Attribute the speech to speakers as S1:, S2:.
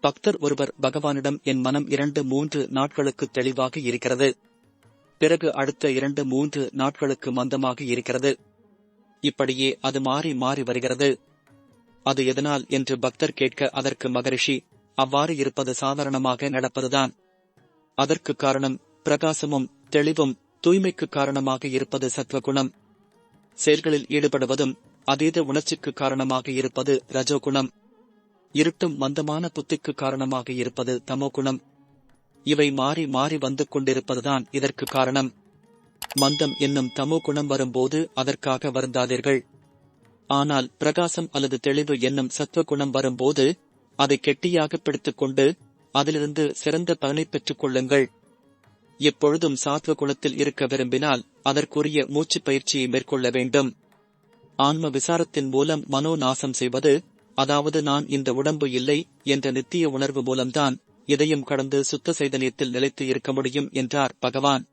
S1: பக்தர் ஒருவர் பகவானிடம் என் மனம் இரண்டு மூன்று நாட்களுக்கு தெளிவாக இருக்கிறது. பிறகு அடுத்த இரண்டு மூன்று நாட்களுக்கு மந்தமாக இருக்கிறது. இப்படியே அது மாறி மாறி வருகிறது. அது எதனால்? என்று பக்தர் கேட்க அதற்கு மகரிஷி அவ்வாறு இருப்பது சாதாரணமாக நடப்பதுதான். அதற்கு காரணம் பிரகாசமும் தெளிவும் தூய்மைக்கு காரணமாக இருப்பது சத்வகுணம். செயல்களில் ஈடுபடுவதும் அதீத உணர்ச்சிக்கு காரணமாக இருப்பது ரஜோகுணம். இருட்டும் மந்தமான புத்திக்கு காரணமாக இருப்பது தமோ குணம் இவை மாறி மாறி வந்து கொண்டிருப்பதுதான் இதற்கு காரணம். மந்தம் என்னும் தமோ குணம் வரும்போது அதற்காக வருந்தாதீர்கள். ஆனால் பிரகாசம் அல்லது தெளிவு என்னும் சத்துவ குணம் வரும்போது அதை கெட்டியாக பிடித்துக் கொண்டு அதிலிருந்து சிறந்த பலனை பெற்றுக் கொள்ளுங்கள். எப்பொழுதும் சாத்வ குணத்தில் இருக்க விரும்பினால் அதற்குரிய மூச்சு பயிற்சியை மேற்கொள்ள வேண்டும். ஆன்ம விசாரத்தின் மூலம் மனோ நாசம் செய்வது அதாவது நான் இந்த உடம்பு இல்லை என்ற நித்திய உணர்வு மூலம்தான் இதயம் கடந்து சுத்த சைதன்யத்தில் நிலைத்து இருக்க முடியும் என்றார் பகவான்.